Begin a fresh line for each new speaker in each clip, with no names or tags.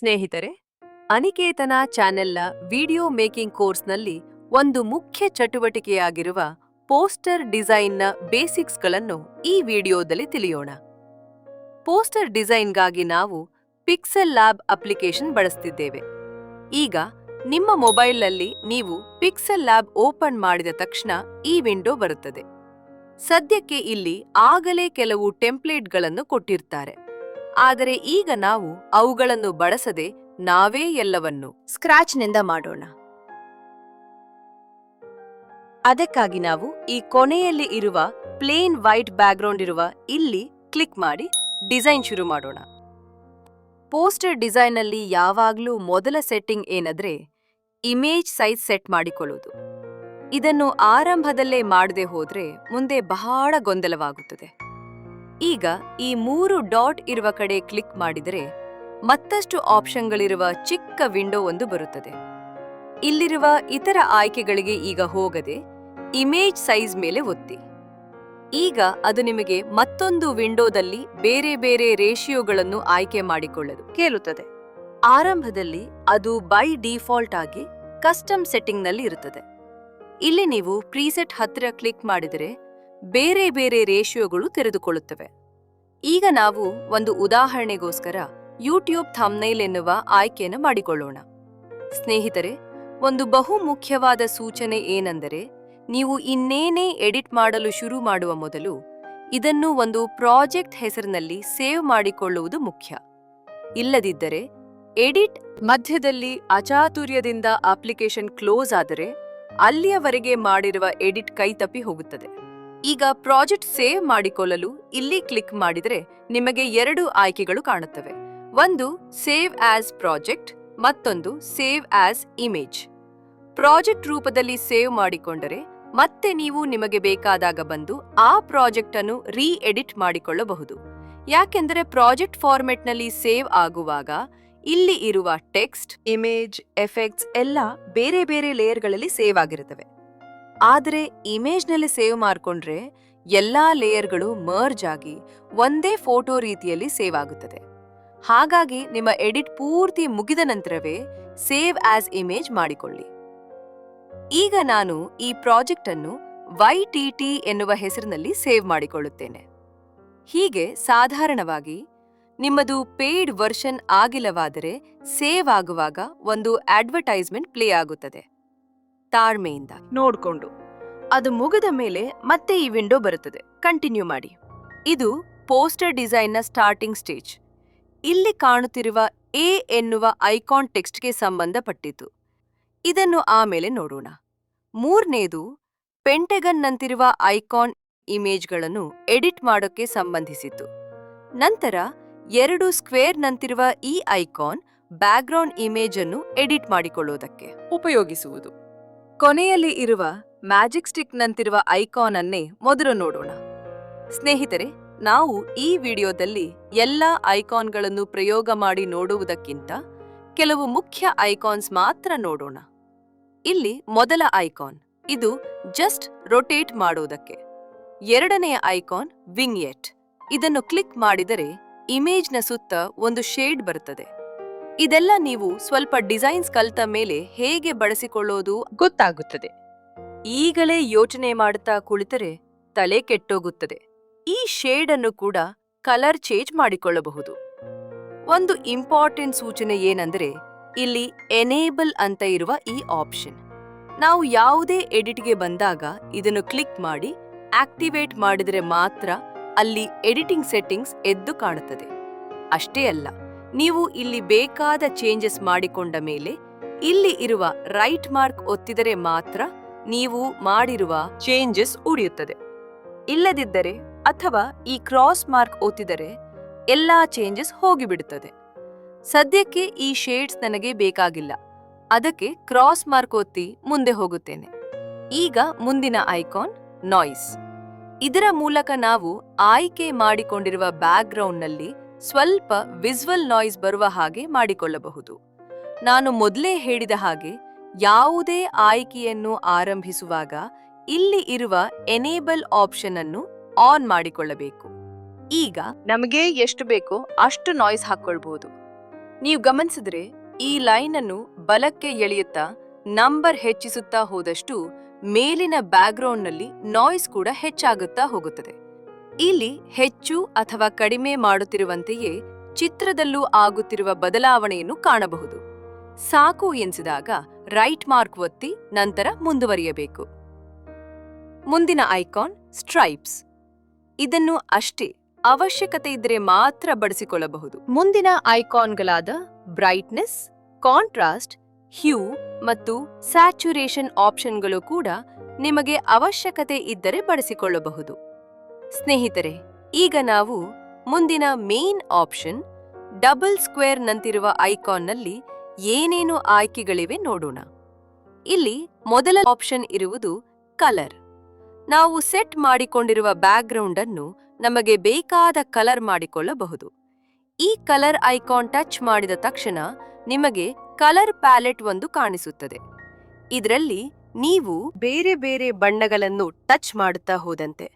ಸ್ನೇಹಿತರೆ, ಅನಿಕೇತನ ಚಾನೆಲ್ನ video making ಕೋರ್ಸ್ನಲ್ಲಿ ಒಂದು ಮುಖ್ಯ ಚಟುವಟಿಕೆಯಾಗಿರುವ ಪೋಸ್ಟರ್ ಡಿಸೈನ್ನ ಬೇಸಿಕ್ಸ್ಗಳನ್ನು ಈ ವಿಡಿಯೋದಲ್ಲಿ ತಿಳಿಯೋಣ. ಪೋಸ್ಟರ್ ಡಿಸೈನ್ಗಾಗಿ ನಾವು ಪಿಕ್ಸೆಲ್ ಲ್ಯಾಬ್ ಅಪ್ಲಿಕೇಶನ್ ಬಳಸ್ತಿದ್ದೇವೆ. ಈಗ ನಿಮ್ಮ ಮೊಬೈಲ್ನಲ್ಲಿ ನೀವು ಪಿಕ್ಸೆಲ್ ಲ್ಯಾಬ್ ಓಪನ್ ಮಾಡಿದ ತಕ್ಷಣ ಈ ವಿಂಡೋ ಬರುತ್ತದೆ. ಸದ್ಯಕ್ಕೆ ಇಲ್ಲಿ ಆಗಲೇ ಕೆಲವು ಟೆಂಪ್ಲೇಟ್ಗಳನ್ನು ಕೊಟ್ಟಿರ್ತಾರೆ. ಆದರೆ ಈಗ ನಾವು ಅವುಗಳನ್ನು ಬಳಸದೆ ನಾವೇ ಎಲ್ಲವನ್ನು ಸ್ಕ್ರಾಚ್ನಿಂದ ಮಾಡೋಣ. ಅದಕ್ಕಾಗಿ ನಾವು ಈ ಕೊನೆಯಲ್ಲಿ ಇರುವ ಪ್ಲೇನ್ ವೈಟ್ ಬ್ಯಾಕ್ಗ್ರೌಂಡ್ ಇರುವ ಇಲ್ಲಿ ಕ್ಲಿಕ್ ಮಾಡಿ ಡಿಸೈನ್ ಶುರು ಮಾಡೋಣ. ಪೋಸ್ಟರ್ ಡಿಸೈನ್ನಲ್ಲಿ ಯಾವಾಗಲೂ ಮೊದಲ ಸೆಟ್ಟಿಂಗ್ ಏನಂದ್ರೆ ಇಮೇಜ್ ಸೈಜ್ ಸೆಟ್ ಮಾಡಿಕೊಳ್ಳುವುದು. ಇದನ್ನು ಆರಂಭದಲ್ಲೇ ಮಾಡದೆ ಹೋದ್ರೆ ಮುಂದೆ ಬಹಳ ಗೊಂದಲವಾಗುತ್ತದೆ. ಈಗ ಈ ಮೂರು ಡಾಟ್ ಇರುವ ಕಡೆ ಕ್ಲಿಕ್ ಮಾಡಿದರೆ ಮತ್ತಷ್ಟು ಆಪ್ಷನ್ಗಳಿರುವ ಚಿಕ್ಕ ವಿಂಡೋ ಒಂದು ಬರುತ್ತದೆ. ಇಲ್ಲಿರುವ ಇತರ ಆಯ್ಕೆಗಳಿಗೆ ಈಗ ಹೋಗದೆ ಇಮೇಜ್ ಸೈಜ್ ಮೇಲೆ ಒತ್ತಿ. ಈಗ ಅದು ನಿಮಗೆ ಮತ್ತೊಂದು ವಿಂಡೋದಲ್ಲಿ ಬೇರೆ ಬೇರೆ ರೇಷಿಯೋಗಳನ್ನು ಆಯ್ಕೆ ಮಾಡಿಕೊಳ್ಳಲು ಕೇಳುತ್ತದೆ. ಆರಂಭದಲ್ಲಿ ಅದು ಬೈ ಡಿಫಾಲ್ಟ್ ಆಗಿ ಕಸ್ಟಮ್ ಸೆಟ್ಟಿಂಗ್ನಲ್ಲಿ ಇರುತ್ತದೆ. ಇಲ್ಲಿ ನೀವು ಪ್ರೀಸೆಟ್ ಹತ್ತಿರ ಕ್ಲಿಕ್ ಮಾಡಿದರೆ ಬೇರೆ ಬೇರೆ ರೇಷಿಯೋಗಳು ತೆರೆದುಕೊಳ್ಳುತ್ತವೆ. ಈಗ ನಾವು ಒಂದು ಉದಾಹರಣೆಗೋಸ್ಕರ ಯೂಟ್ಯೂಬ್ ಥಮ್ನೈಲ್ ಎನ್ನುವ ಆಯ್ಕೆಯನ್ನು ಮಾಡಿಕೊಳ್ಳೋಣ. ಸ್ನೇಹಿತರೆ, ಒಂದು ಬಹು ಮುಖ್ಯವಾದ ಸೂಚನೆ ಏನೆಂದರೆ, ನೀವು ಇನ್ನೇನೇ ಎಡಿಟ್ ಮಾಡಲು ಶುರು ಮಾಡುವ ಮೊದಲು ಇದನ್ನು ಒಂದು ಪ್ರಾಜೆಕ್ಟ್ ಹೆಸರಿನಲ್ಲಿ ಸೇವ್ ಮಾಡಿಕೊಳ್ಳುವುದು ಮುಖ್ಯ. ಇಲ್ಲದಿದ್ದರೆ, ಎಡಿಟ್ ಮಧ್ಯದಲ್ಲಿ ಅಚಾತುರ್ಯದಿಂದ ಅಪ್ಲಿಕೇಶನ್ ಕ್ಲೋಸ್ ಆದರೆ ಅಲ್ಲಿಯವರೆಗೆ ಮಾಡಿರುವ ಎಡಿಟ್ ಕೈತಪ್ಪಿ ಹೋಗುತ್ತದೆ. ಈಗ ಪ್ರಾಜೆಕ್ಟ್ ಸೇವ್ ಮಾಡಿಕೊಳ್ಳಲು ಇಲ್ಲಿ ಕ್ಲಿಕ್ ಮಾಡಿದರೆ ನಿಮಗೆ ಎರಡು ಆಯ್ಕೆಗಳು ಕಾಣುತ್ತವೆ. ಒಂದು, ಸೇವ್ ಆಸ್ ಪ್ರಾಜೆಕ್ಟ್, ಮತ್ತೊಂದು, ಸೇವ್ ಆಸ್ ಇಮೇಜ್. ಪ್ರಾಜೆಕ್ಟ್ ರೂಪದಲ್ಲಿ ಸೇವ್ ಮಾಡಿಕೊಂಡರೆ ಮತ್ತೆ ನೀವು ನಿಮಗೆ ಬೇಕಾದಾಗ ಬಂದು ಆ ಪ್ರಾಜೆಕ್ಟ್ ಅನ್ನು ರೀ ಎಡಿಟ್ ಮಾಡಿಕೊಳ್ಳಬಹುದು. ಯಾಕೆಂದರೆ ಪ್ರಾಜೆಕ್ಟ್ ಫಾರ್ಮೆಟ್ನಲ್ಲಿ ಸೇವ್ ಆಗುವಾಗ ಇಲ್ಲಿ ಇರುವ ಟೆಕ್ಸ್ಟ್, ಇಮೇಜ್, ಎಫೆಕ್ಟ್ಸ್ ಎಲ್ಲ ಬೇರೆ ಬೇರೆ ಲೇಯರ್ಗಳಲ್ಲಿ ಸೇವ್ ಆಗಿರುತ್ತವೆ. ಆದರೆ ಇಮೇಜ್ನಲ್ಲಿ ಸೇವ್ ಮಾಡಿಕೊಂಡ್ರೆ ಎಲ್ಲಾ ಲೇಯರ್ಗಳು ಮರ್ಜ್ ಆಗಿ ಒಂದೇ ಫೋಟೋ ರೀತಿಯಲ್ಲಿ ಸೇವ್ ಆಗುತ್ತದೆ. ಹಾಗಾಗಿ ನಿಮ್ಮ ಎಡಿಟ್ ಪೂರ್ತಿ ಮುಗಿದ ನಂತರವೇ ಸೇವ್ ಆಸ್ ಇಮೇಜ್ ಮಾಡಿಕೊಳ್ಳಿ. ಈಗ ನಾನು ಈ ಪ್ರಾಜೆಕ್ಟ್ ಅನ್ನು ವೈ ಟಿ ಟಿ ಎನ್ನುವ ಹೆಸರಿನಲ್ಲಿ ಸೇವ್ ಮಾಡಿಕೊಳ್ಳುತ್ತೇನೆ. ಹೀಗೆ ಸಾಧಾರಣವಾಗಿ ನಿಮ್ಮದು ಪೇಯ್ಡ್ ವರ್ಷನ್ ಆಗಿಲ್ಲವಾದರೆ ಸೇವ್ ಆಗುವಾಗ ಒಂದು ಅಡ್ವರ್ಟೈಸ್ಮೆಂಟ್ ಪ್ಲೇ ಆಗುತ್ತದೆ. ತಾಳ್ಮೆಯಿಂದ. ನೋಡ್ಕೊಂಡು. ಅದು ಮುಗಿದ ಮೇಲೆ ಮತ್ತೆ ಈ ವಿಂಡೋ ಬರುತ್ತದೆ. ಕಂಟಿನ್ಯೂ ಮಾಡಿ. ಇದು ಪೋಸ್ಟರ್ ಡಿಸೈನ್ನ ಸ್ಟಾರ್ಟಿಂಗ್ ಸ್ಟೇಜ್. ಇಲ್ಲಿ ಕಾಣುತ್ತಿರುವ ಎ ಎನ್ನುವ ಐಕಾನ್ ಟೆಕ್ಸ್ಟ್ಗೆ ಸಂಬಂಧಪಟ್ಟಿತು ಇದನ್ನು ಆಮೇಲೆ ನೋಡೋಣ. ಮೂರನೇದು ಪೆಂಟೆಗನ್ನಂತಿರುವ ಐಕಾನ್ ಇಮೇಜ್ಗಳನ್ನು ಎಡಿಟ್ ಮಾಡೋಕ್ಕೆ ಸಂಬಂಧಿಸಿತು ನಂತರ ಎರಡು ಸ್ಕ್ವೇರ್ನಂತಿರುವ ಈ ಐಕಾನ್ ಬ್ಯಾಕ್ಗ್ರೌಂಡ್ ಇಮೇಜ್ ಅನ್ನು ಎಡಿಟ್ ಮಾಡಿಕೊಳ್ಳುವುದಕ್ಕೆ ಉಪಯೋಗಿಸುವುದು. ಕೊನೆಯಲ್ಲಿ ಇರುವ ಮ್ಯಾಜಿಕ್ ಸ್ಟಿಕ್ನಂತಿರುವ ಐಕಾನ್ ಅನ್ನೇ ಮೊದಲು ನೋಡೋಣ. ಸ್ನೇಹಿತರೆ, ನಾವು ಈ ವಿಡಿಯೋದಲ್ಲಿ ಎಲ್ಲ ಐಕಾನ್ಗಳನ್ನು ಪ್ರಯೋಗ ಮಾಡಿ ನೋಡುವುದಕ್ಕಿಂತ ಕೆಲವು ಮುಖ್ಯ ಐಕಾನ್ಸ್ ಮಾತ್ರ ನೋಡೋಣ. ಇಲ್ಲಿ ಮೊದಲ ಐಕಾನ್, ಇದು ಜಸ್ಟ್ ರೊಟೇಟ್ ಮಾಡುವುದಕ್ಕೆ ಎರಡನೆಯ ಐಕಾನ್ ವಿಂಗ್ಯೆಟ್ ಇದನ್ನು ಕ್ಲಿಕ್ ಮಾಡಿದರೆ ಇಮೇಜ್ನ ಸುತ್ತ ಒಂದು ಶೇಡ್ ಬರುತ್ತದೆ. ಇದೆಲ್ಲ ನೀವು ಸ್ವಲ್ಪ ಡಿಸೈನ್ಸ್ ಕಲ್ತ ಮೇಲೆ ಹೇಗೆ ಬಳಸಿಕೊಳ್ಳೋದು? ಗೊತ್ತಾಗುತ್ತದೆ. ಈಗಲೇ ಯೋಚನೆ ಮಾಡುತ್ತಾ ಕುಳಿತರೆ ತಲೆ ಕೆಟ್ಟೋಗುತ್ತದೆ. ಈ ಶೇಡ್ ಅನ್ನು ಕೂಡ ಕಲರ್ ಚೇಂಜ್ ಮಾಡಿಕೊಳ್ಳಬಹುದು. ಒಂದು ಇಂಪಾರ್ಟೆಂಟ್ ಸೂಚನೆ ಏನಂದ್ರೆ ಇಲ್ಲಿ ಎನೇಬಲ್ ಅಂತ ಇರುವ ಈ ಆಪ್ಷನ್ ನಾವು ಯಾವುದೇ ಎಡಿಟ್ಗೆ ಬಂದಾಗ ಇದನ್ನು ಕ್ಲಿಕ್ ಮಾಡಿ ಆಕ್ಟಿವೇಟ್ ಮಾಡಿದರೆ ಮಾತ್ರ ಅಲ್ಲಿ ಎಡಿಟಿಂಗ್ ಸೆಟ್ಟಿಂಗ್ಸ್ ಎದ್ದು ಕಾಣುತ್ತದೆ. ಅಷ್ಟೇ ಅಲ್ಲ. ನೀವು ಇಲ್ಲಿ ಬೇಕಾದ ಚೇಂಜಸ್ ಮಾಡಿಕೊಂಡ ಮೇಲೆ, ಇಲ್ಲಿ ಇರುವ ರೈಟ್ ಮಾರ್ಕ್ ಒತ್ತಿದರೆ ಮಾತ್ರ ನೀವು ಮಾಡಿರುವ ಚೇಂಜಸ್ ಉಳಿಯುತ್ತದೆ. ಇಲ್ಲದಿದ್ದರೆ ಅಥವಾ ಈ ಕ್ರಾಸ್ ಮಾರ್ಕ್ ಒತ್ತಿದರೆ ಎಲ್ಲಾ ಚೇಂಜಸ್ ಹೋಗಿಬಿಡುತ್ತದೆ. ಸದ್ಯಕ್ಕೆ ಈ ಶೇಡ್ಸ್ ನನಗೆ ಬೇಕಾಗಿಲ್ಲ. ಅದಕ್ಕೆ ಕ್ರಾಸ್ ಮಾರ್ಕ್ ಒತ್ತಿ ಮುಂದೆ ಹೋಗುತ್ತೇನೆ. ಈಗ ಮುಂದಿನ ಐಕಾನ್ ನಾಯ್ಸ್ ಇದರ ಮೂಲಕ ನಾವು ಆಯ್ಕೆ ಮಾಡಿಕೊಂಡಿರುವ ಬ್ಯಾಕ್ಗ್ರೌಂಡ್ನಲ್ಲಿ ಸ್ವಲ್ಪ ವಿಜುವಲ್ ನಾಯ್ಸ್ ಬರುವ ಹಾಗೆ ಮಾಡಿಕೊಳ್ಳಬಹುದು. ನಾನು ಮೊದಲೇ ಹೇಳಿದ ಹಾಗೆ ಯಾವುದೇ ಆಯ್ಕೆಯನ್ನು ಆರಂಭಿಸುವಾಗ ಇಲ್ಲಿ ಇರುವ ಎನೇಬಲ್ ಆಪ್ಷನ್ ಅನ್ನು ಆನ್ ಮಾಡಿಕೊಳ್ಳಬೇಕು. ಈಗ ನಮಗೆ ಎಷ್ಟು ಬೇಕೋ ಅಷ್ಟು ನಾಯ್ಸ್ ಹಾಕೊಳ್ಬಹುದು ನೀವು ಗಮನಿಸಿದ್ರೆ ಈ ಲೈನ್ ಅನ್ನು ಬಲಕ್ಕೆ ಎಳೆಯುತ್ತಾ ನಂಬರ್ ಹೆಚ್ಚಿಸುತ್ತಾ ಹೋದಷ್ಟು ಮೇಲಿನ ಬ್ಯಾಕ್ಗ್ರೌಂಡ್ನಲ್ಲಿ ನಾಯ್ಸ್ ಕೂಡ ಹೆಚ್ಚಾಗುತ್ತಾ ಹೋಗುತ್ತದೆ. ಇಲ್ಲಿ ಹೆಚ್ಚು ಅಥವಾ ಕಡಿಮೆ ಮಾಡುತ್ತಿರುವಂತೆಯೇ ಚಿತ್ರದಲ್ಲೂ ಆಗುತ್ತಿರುವ ಬದಲಾವಣೆಯನ್ನು ಕಾಣಬಹುದು. ಸಾಕು ಎನಿಸಿದಾಗ ರೈಟ್ ಮಾರ್ಕ್ ಒತ್ತಿ ನಂತರ ಮುಂದುವರಿಯಬೇಕು. ಮುಂದಿನ ಐಕಾನ್ ಸ್ಟ್ರೈಪ್ಸ್. ಇದನ್ನು ಅಷ್ಟೇ ಅವಶ್ಯಕತೆ ಇದ್ದರೆ ಮಾತ್ರ ಬಳಸಿಕೊಳ್ಳಬಹುದು ಮುಂದಿನ ಐಕಾನ್ಗಳಾದ ಬ್ರೈಟ್ನೆಸ್, ಕಾಂಟ್ರಾಸ್ಟ್, ಹ್ಯೂ ಮತ್ತು ಸ್ಯಾಚುರೇಷನ್ ಆಪ್ಷನ್ಗಳು ಕೂಡ ನಿಮಗೆ ಅವಶ್ಯಕತೆ ಇದ್ದರೆ ಬಳಸಿಕೊಳ್ಳಬಹುದು ಸ್ನೇಹಿತರೆ, ಈಗ ನಾವು ಮುಂದಿನ ಮೇನ್ ಆಪ್ಷನ್ ಡಬಲ್ ಸ್ಕ್ವೇರ್ ನಂತಿರುವ ಐಕಾನ್ನಲ್ಲಿ ಏನೇನು ಆಯ್ಕೆಗಳಿವೆ ನೋಡೋಣ. ಇಲ್ಲಿ ಮೊದಲ ಆಪ್ಷನ್ ಇರುವುದು ಕಲರ್ ನಾವು ಸೆಟ್ ಮಾಡಿಕೊಂಡಿರುವ ಬ್ಯಾಕ್ಗ್ರೌಂಡ್ ಅನ್ನು ನಮಗೆ ಬೇಕಾದ ಕಲರ್ ಮಾಡಿಕೊಳ್ಳಬಹುದು. ಈ ಕಲರ್ ಐಕಾನ್ ಟಚ್ ಮಾಡಿದ ತಕ್ಷಣ ನಿಮಗೆ ಕಲರ್ ಪ್ಯಾಲೆಟ್ ಒಂದು ಕಾಣಿಸುತ್ತದೆ. ಇದರಲ್ಲಿ ನೀವು ಬೇರೆ ಬೇರೆ ಬಣ್ಣಗಳನ್ನು ಟಚ್ ಮಾಡುತ್ತಾ ಹೋದಂತೆ.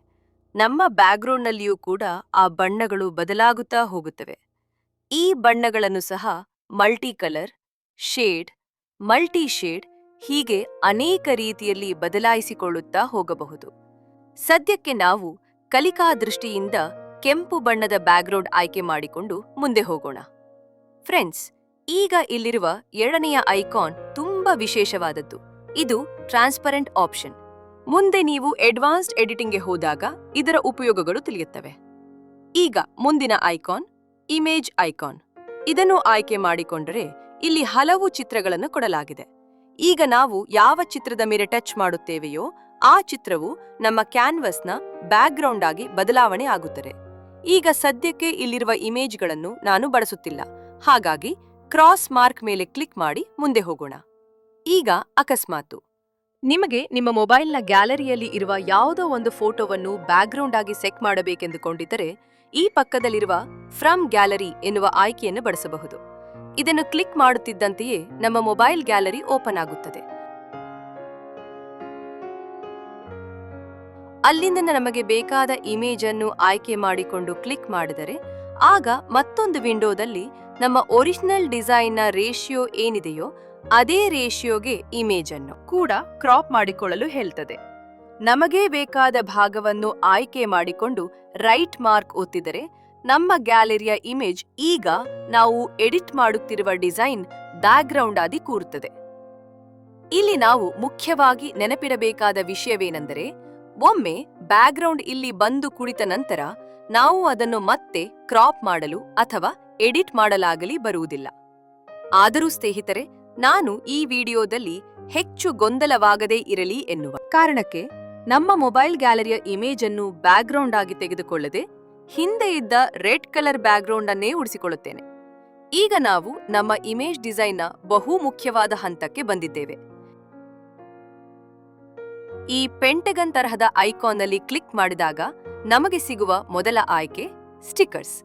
ನಮ್ಮ ಬ್ಯಾಕ್ಗ್ರೌಂಡ್ನಲ್ಲಿಯೂ ಕೂಡ ಆ ಬಣ್ಣಗಳು ಬದಲಾಗುತ್ತಾ ಹೋಗುತ್ತವೆ. ಈ ಬಣ್ಣಗಳನ್ನು ಸಹ multi colour shade multi shade ಹೀಗೆ ಅನೇಕ ರೀತಿಯಲ್ಲಿ ಬದಲಾಯಿಸಿಕೊಳ್ಳುತ್ತಾ ಹೋಗಬಹುದು. ಸದ್ಯಕ್ಕೆ ನಾವು ಕಲಿಕಾ ದೃಷ್ಟಿಯಿಂದ ಕೆಂಪು ಬಣ್ಣದ ಬ್ಯಾಕ್ಗ್ರೌಂಡ್ ಆಯ್ಕೆ ಮಾಡಿಕೊಂಡು ಮುಂದೆ ಹೋಗೋಣ. ಫ್ರೆಂಡ್ಸ್, ಈಗ ಇಲ್ಲಿರುವ ಎರಡನೆಯ ಐಕಾನ್ ತುಂಬಾ ವಿಶೇಷವಾದದ್ದು. ಇದು ಟ್ರಾನ್ಸ್ಪರೆಂಟ್ ಆಪ್ಷನ್. ಮುಂದೆ ನೀವು ಅಡ್ವಾನ್ಸ್ಡ್ ಎಡಿಟಿಂಗ್ಗೆ ಹೋದಾಗ ಇದರ ಉಪಯೋಗಗಳು ತಿಳಿಯುತ್ತವೆ. ಈಗ ಮುಂದಿನ ಐಕಾನ್ ಇಮೇಜ್ ಐಕಾನ್ ಇದನ್ನು ಆಯ್ಕೆ ಮಾಡಿಕೊಂಡರೆ ಇಲ್ಲಿ ಹಲವು ಚಿತ್ರಗಳನ್ನು ಕೊಡಲಾಗಿದೆ. ಈಗ ನಾವು ಯಾವ ಚಿತ್ರದ ಮೇಲೆ ಟಚ್ ಮಾಡುತ್ತೇವೆಯೋ ಆ ಚಿತ್ರವು ನಮ್ಮ ಕ್ಯಾನ್ವಸ್ನ ಬ್ಯಾಕ್ಗ್ರೌಂಡ್ ಆಗಿ ಬದಲಾವಣೆ ಆಗುತ್ತದೆ. ಈಗ ಸದ್ಯಕ್ಕೆ ಇಲ್ಲಿರುವ ಇಮೇಜ್ಗಳನ್ನು ನಾನು ಬಳಸುತ್ತಿಲ್ಲ. ಹಾಗಾಗಿ ಕ್ರಾಸ್ ಮಾರ್ಕ್ ಮೇಲೆ ಕ್ಲಿಕ್ ಮಾಡಿ ಮುಂದೆ ಹೋಗೋಣ. ಈಗ ಅಕಸ್ಮಾತು. ನಿಮಗೆ ನಿಮ್ಮ ಮೊಬೈಲ್ನ ಗ್ಯಾಲರಿಯಲ್ಲಿ ಇರುವ ಯಾವುದೋ ಒಂದು ಫೋಟೋವನ್ನು ಬ್ಯಾಕ್ಗ್ರೌಂಡ್ ಆಗಿ ಸೆಟ್ ಮಾಡಬೇಕೆಂದುಕೊಂಡಿದ್ದರೆ, ಈ ಪಕ್ಕದಲ್ಲಿರುವ ಫ್ರಮ್ ಗ್ಯಾಲರಿ ಎನ್ನುವ ಆಯ್ಕೆಯನ್ನು ಬಳಸಬಹುದು. ಇದನ್ನು ಕ್ಲಿಕ್ ಮಾಡುತ್ತಿದ್ದಂತೆಯೇ ನಮ್ಮ ಮೊಬೈಲ್ ಗ್ಯಾಲರಿ ಓಪನ್ ಆಗುತ್ತದೆ. ಅಲ್ಲಿಂದ ನಮಗೆ ಬೇಕಾದ ಇಮೇಜ್ ಅನ್ನು ಆಯ್ಕೆ ಮಾಡಿಕೊಂಡು ಕ್ಲಿಕ್ ಮಾಡಿದರೆ, ಆಗ ಮತ್ತೊಂದು ವಿಂಡೋದಲ್ಲಿ ನಮ್ಮ ಒರಿಜಿನಲ್ ಡಿಸೈನ್ನ ರೇಷಿಯೋ ಏನಿದೆಯೋ ಅದೇ ರೇಷಿಯೋಗೆ ಇಮೇಜ್ ಅನ್ನು ಕೂಡ ಕ್ರಾಪ್ ಮಾಡಿಕೊಳ್ಳಲು ಹೇಳ್ತದೆ. ನಮಗೆ ಬೇಕಾದ ಭಾಗವನ್ನು ಆಯ್ಕೆ ಮಾಡಿಕೊಂಡು ರೈಟ್ ಮಾರ್ಕ್ ಒತ್ತಿದರೆ ನಮ್ಮ ಗ್ಯಾಲರಿಯ ಇಮೇಜ್ ಈಗ ನಾವು ಎಡಿಟ್ ಮಾಡುತ್ತಿರುವ ಡಿಸೈನ್ ಬ್ಯಾಕ್ಗ್ರೌಂಡ್ ಆಗಿ ಕೂರುತ್ತದೆ ಇಲ್ಲಿ ನಾವು ಮುಖ್ಯವಾಗಿ ನೆನಪಿಡಬೇಕಾದ ವಿಷಯವೇನೆಂದರೆ, ಒಮ್ಮೆ ಬ್ಯಾಕ್ಗ್ರೌಂಡ್ ಇಲ್ಲಿ ಬಂದು ಕುಳಿತ ನಂತರ ನಾವು ಅದನ್ನು ಮತ್ತೆ ಕ್ರಾಪ್ ಮಾಡಲು ಅಥವಾ ಎಡಿಟ್ ಮಾಡಲಾಗಲಿ ಬರುವುದಿಲ್ಲ. ಆದರೂ ಸ್ನೇಹಿತರೆ ನಾನು ಈ ವಿಡಿಯೋದಲ್ಲಿ ಹೆಚ್ಚು ಗೊಂದಲವಾಗದೇ ಇರಲಿ ಎನ್ನುವ ಕಾರಣಕ್ಕೆ ನಮ್ಮ ಮೊಬೈಲ್ ಗ್ಯಾಲರಿಯ ಇಮೇಜ್ ಅನ್ನು ಬ್ಯಾಕ್ಗ್ರೌಂಡ್ ಆಗಿ ತೆಗೆದುಕೊಳ್ಳದೆ ಹಿಂದೆ ಇದ್ದ ರೆಡ್ ಕಲರ್ ಬ್ಯಾಕ್ಗ್ರೌಂಡ್ ಅನ್ನೇ ಉಳಿಸಿಕೊಳ್ಳುತ್ತೇನೆ. ಈಗ ನಾವು ನಮ್ಮ ಇಮೇಜ್ ಡಿಸೈನ್ನ ಬಹು ಮುಖ್ಯವಾದ ಹಂತಕ್ಕೆ ಬಂದಿದ್ದೇವೆ. ಈ ಪೆಂಟಗನ್ ತರಹದ ಐಕಾನ್ ಅಲ್ಲಿ ಕ್ಲಿಕ್ ಮಾಡಿದಾಗ ನಮಗೆ ಸಿಗುವ ಮೊದಲ ಆಯ್ಕೆ ಸ್ಟಿಕ್ಕರ್ಸ್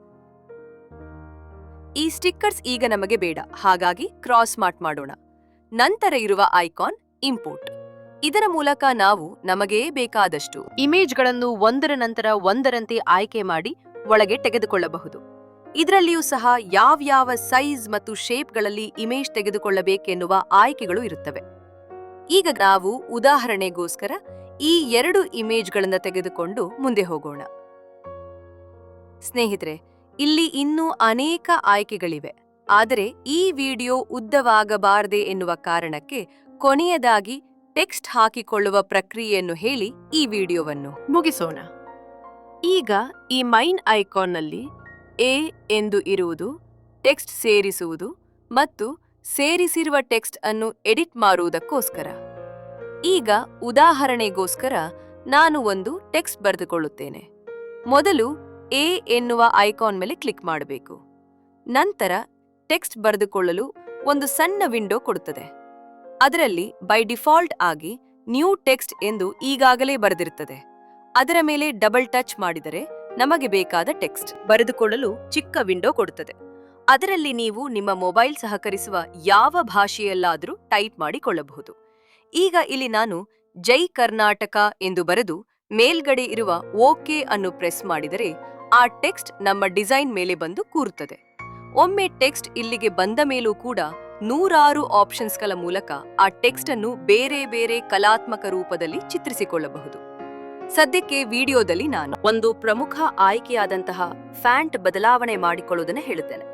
ಈ ಸ್ಟಿಕ್ಕರ್ಸ್ ಈಗ ನಮಗೆ ಬೇಡ. ಹಾಗಾಗಿ ಕ್ರಾಸ್ ಮಾರ್ಟ್ ಮಾಡೋಣ. ನಂತರ ಇರುವ ಐಕಾನ್ ಇಂಪೋರ್ಟ್. ಇದರ ಮೂಲಕ ನಾವು ನಮಗೇ ಬೇಕಾದಷ್ಟು ಇಮೇಜ್ಗಳನ್ನು ಒಂದರ ನಂತರ ಒಂದರಂತೆ ಆಯ್ಕೆ ಮಾಡಿ ಒಳಗೆ ತೆಗೆದುಕೊಳ್ಳಬಹುದು. ಇದರಲ್ಲಿಯೂ ಸಹ ಯಾವ್ಯಾವ ಸೈಜ್ ಮತ್ತು ಶೇಪ್ಗಳಲ್ಲಿ ಇಮೇಜ್ ತೆಗೆದುಕೊಳ್ಳಬೇಕೆನ್ನುವ ಆಯ್ಕೆಗಳು ಇರುತ್ತವೆ. ಈಗ ನಾವು ಉದಾಹರಣೆಗೋಸ್ಕರ ಈ ಎರಡು ಇಮೇಜ್ಗಳನ್ನು ತೆಗೆದುಕೊಂಡು ಮುಂದೆ ಹೋಗೋಣ. ಸ್ನೇಹಿತರೆ ಇಲ್ಲಿ ಇನ್ನೂ ಅನೇಕ ಆಯ್ಕೆಗಳಿವೆ. ಆದರೆ ಈ ವಿಡಿಯೋ ಉದ್ದವಾಗಬಾರದೆ ಎನ್ನುವ ಕಾರಣಕ್ಕೆ ಕೊನೆಯದಾಗಿ ಟೆಕ್ಸ್ಟ್ ಹಾಕಿಕೊಳ್ಳುವ ಪ್ರಕ್ರಿಯೆಯನ್ನು ಹೇಳಿ ಈ ವಿಡಿಯೋವನ್ನು. ಮುಗಿಸೋಣ. ಈಗ ಈ ಮೈನ್ ಐಕಾನ್ನಲ್ಲಿ ಎ ಎಂದು ಇರುವುದು, ಟೆಕ್ಸ್ಟ್ ಸೇರಿಸುವುದು ಮತ್ತು ಸೇರಿಸಿರುವ ಟೆಕ್ಸ್ಟ್ ಅನ್ನು ಎಡಿಟ್ ಮಾಡುವುದಕ್ಕೋಸ್ಕರ. ಈಗ ಉದಾಹರಣೆಗೋಸ್ಕರ ನಾನು ಒಂದು ಟೆಕ್ಸ್ಟ್ ಬರೆದುಕೊಳ್ಳುತ್ತೇನೆ. ಮೊದಲು ಎ ಎನ್ನುವ ಐಕಾನ್ ಮೇಲೆ ಕ್ಲಿಕ್ ಮಾಡಬೇಕು. ನಂತರ ಟೆಕ್ಸ್ಟ್ ಬರೆದುಕೊಳ್ಳಲು ಒಂದು ಸಣ್ಣ ವಿಂಡೋ ಕೊಡುತ್ತದೆ. ಅದರಲ್ಲಿ ಬೈ ಡಿಫಾಲ್ಟ್ ಆಗಿ ನ್ಯೂ ಟೆಕ್ಸ್ಟ್ ಎಂದು ಈಗಾಗಲೇ ಬರೆದಿರುತ್ತದೆ. ಅದರ ಮೇಲೆ ಡಬಲ್ ಟಚ್ ಮಾಡಿದರೆ ನಮಗೆ ಬೇಕಾದ ಟೆಕ್ಸ್ಟ್ ಬರೆದುಕೊಳ್ಳಲು ಚಿಕ್ಕ ವಿಂಡೋ ಕೊಡುತ್ತದೆ. ಅದರಲ್ಲಿ ನೀವು ನಿಮ್ಮ ಮೊಬೈಲ್ ಸಹಕರಿಸುವ ಯಾವ ಭಾಷೆಯಲ್ಲಾದರೂ ಟೈಪ್ ಮಾಡಿಕೊಳ್ಳಬಹುದು. ಈಗ ಇಲ್ಲಿ ನಾನು ಜೈ ಕರ್ನಾಟಕ ಎಂದು ಬರೆದು ಮೇಲ್ಗಡೆ ಇರುವ ಓಕೆ ಅನ್ನು ಪ್ರೆಸ್ ಮಾಡಿದರೆ ಆ ಟೆಕ್ಸ್ಟ್ ನಮ್ಮ ಡಿಸೈನ್ ಮೇಲೆ ಬಂದು ಕೂರುತ್ತದೆ ಒಮ್ಮೆ ಟೆಕ್ಸ್ಟ್ ಇಲ್ಲಿಗೆ ಬಂದ ಮೇಲೂ ಕೂಡ ನೂರಾರು ಆಪ್ಷನ್ಸ್ಗಳ ಮೂಲಕ ಆ ಟೆಕ್ಸ್ಟ್ ಅನ್ನು ಬೇರೆ ಬೇರೆ ಕಲಾತ್ಮಕ ರೂಪದಲ್ಲಿ ಚಿತ್ರಿಸಿಕೊಳ್ಳಬಹುದು. ಸದ್ಯಕ್ಕೆ ವಿಡಿಯೋದಲ್ಲಿ ನಾನು ಒಂದು ಪ್ರಮುಖ ಆಯ್ಕೆಯಾದಂತಹ ಫ್ಯಾಂಟ್ ಬದಲಾವಣೆ ಮಾಡಿಕೊಳ್ಳುವುದನ್ನು ಹೇಳುತ್ತೇನೆ.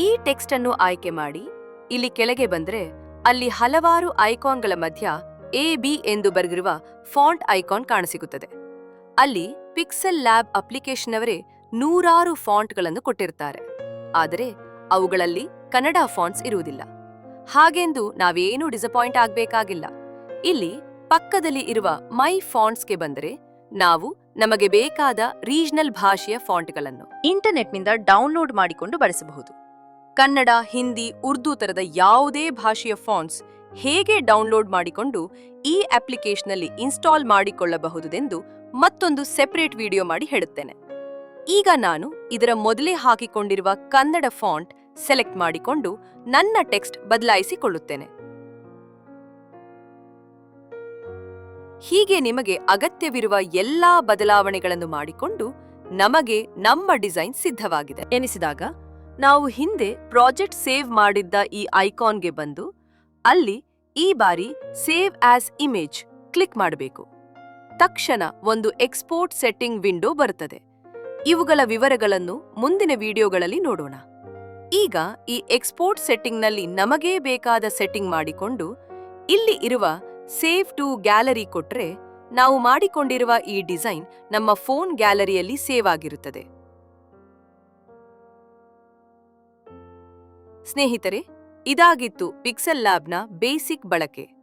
ಈ ಟೆಕ್ಸ್ಟ್ ಅನ್ನು ಆಯ್ಕೆ ಮಾಡಿ ಇಲ್ಲಿ ಕೆಳಗೆ ಬಂದ್ರೆ ಅಲ್ಲಿ ಹಲವಾರು ಐಕಾನ್ಗಳ ಮಧ್ಯ ಎ ಬಿ ಎಂದು ಬರೆದಿರುವ ಫಾಂಟ್ ಐಕಾನ್ ಕಾಣಸಿಗುತ್ತದೆ. ಅಲ್ಲಿ ಪಿಕ್ಸೆಲ್ ಲ್ಯಾಬ್ ಅಪ್ಲಿಕೇಶನ್ ಅವರೇ ನೂರಾರು ಫಾಂಟ್ಗಳನ್ನು ಕೊಟ್ಟಿರ್ತಾರೆ. ಆದರೆ ಅವುಗಳಲ್ಲಿ ಕನ್ನಡ ಫಾಂಟ್ಸ್ ಇರುವುದಿಲ್ಲ. ಹಾಗೆಂದು ನಾವೇನೂ ಡಿಸಪಾಯಿಂಟ್ ಆಗಬೇಕಾಗಿಲ್ಲ. ಇಲ್ಲಿ ಪಕ್ಕದಲ್ಲಿ ಇರುವ ಮೈ ಫಾಂಟ್ಸ್ಗೆ ಬಂದರೆ ನಾವು ನಮಗೆ ಬೇಕಾದ ರೀಜನಲ್ ಭಾಷೆಯ ಫಾಂಟ್ಗಳನ್ನು ಇಂಟರ್ನೆಟ್ನಿಂದ ಡೌನ್ಲೋಡ್ ಮಾಡಿಕೊಂಡು ಬಳಸಬಹುದು. ಕನ್ನಡ, ಹಿಂದಿ, ಉರ್ದು ತರದ ಯಾವುದೇ ಭಾಷೆಯ ಫಾಂಟ್ಸ್ ಹೇಗೆ ಡೌನ್ಲೋಡ್ ಮಾಡಿಕೊಂಡು ಈ ಅಪ್ಲಿಕೇಶನ್ನಲ್ಲಿ ಇನ್ಸ್ಟಾಲ್ ಮಾಡಿಕೊಳ್ಳಬಹುದೆಂದು ಮತ್ತೊಂದು ಸೆಪರೇಟ್ ವಿಡಿಯೋ ಮಾಡಿ ಹೇಳುತ್ತೇನೆ. ಈಗ ನಾನು ಇದರ ಮೊದಲೇ ಹಾಕಿಕೊಂಡಿರುವ ಕನ್ನಡ ಫಾಂಟ್ ಸೆಲೆಕ್ಟ್ ಮಾಡಿಕೊಂಡು ನನ್ನ ಟೆಕ್ಸ್ಟ್ ಬದಲಾಯಿಸಿಕೊಳ್ಳುತ್ತೇನೆ. ಹೀಗೆ ನಿಮಗೆ ಅಗತ್ಯವಿರುವ ಎಲ್ಲಾ ಬದಲಾವಣೆಗಳನ್ನು ಮಾಡಿಕೊಂಡು ನಮಗೆ ನಮ್ಮ ಡಿಸೈನ್ ಸಿದ್ಧವಾಗಿದೆ. ಎನಿಸಿದಾಗ ನಾವು ಹಿಂದೆ ಪ್ರಾಜೆಕ್ಟ್ ಸೇವ್ ಮಾಡಿದ್ದ ಈ ಐಕಾನ್ಗೆ ಬಂದು ಅಲ್ಲಿ ಈ ಬಾರಿ ಸೇವ್ ಆಸ್ ಇಮೇಜ್ ಕ್ಲಿಕ್ ಮಾಡಬೇಕು. ತಕ್ಷಣ ಒಂದು ಎಕ್ಸ್ಪೋರ್ಟ್ ಸೆಟ್ಟಿಂಗ್ ವಿಂಡೋ ಬರುತ್ತದೆ. ಇವುಗಳ ವಿವರಗಳನ್ನು ಮುಂದಿನ ವಿಡಿಯೋಗಳಲ್ಲಿ ನೋಡೋಣ. ಈಗ ಈ ಎಕ್ಸ್ಪೋರ್ಟ್ ಸೆಟ್ಟಿಂಗ್ನಲ್ಲಿ ನಮಗೇ ಬೇಕಾದ ಸೆಟ್ಟಿಂಗ್ ಮಾಡಿಕೊಂಡು, ಇಲ್ಲಿ ಇರುವ ಸೇವ್ ಟು ಗ್ಯಾಲರಿ ಕೊಟ್ರೆ ನಾವು ಮಾಡಿಕೊಂಡಿರುವ ಈ ಡಿಸೈನ್ ನಮ್ಮ ಫೋನ್ ಗ್ಯಾಲರಿಯಲ್ಲಿ ಸೇವ್ ಆಗಿರುತ್ತದೆ. ಸ್ನೇಹಿತರೆ, ಇದಾಗಿತ್ತು ಪಿಕ್ಸೆಲ್ ಲ್ಯಾಬ್ನ ಬೇಸಿಕ್ ಬಳಕೆ.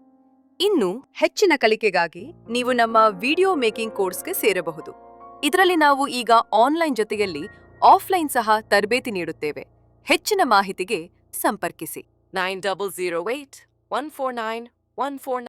ಇನ್ನು ಹೆಚ್ಚಿನ ಕಲಿಕೆಗಾಗಿ ನೀವು ನಮ್ಮ ವಿಡಿಯೋ ಮೇಕಿಂಗ್ ಕೋರ್ಸ್ಗೆ ಸೇರಬಹುದು. ಇದರಲ್ಲಿ ನಾವು ಈಗ ಆನ್ಲೈನ್ ಜೊತೆಯಲ್ಲಿ ಆಫ್ಲೈನ್ ಸಹ ತರಬೇತಿ ನೀಡುತ್ತೇವೆ. ಹೆಚ್ಚಿನ ಮಾಹಿತಿಗೆ ಸಂಪರ್ಕಿಸಿ.
Nine double zero eight one four nine one four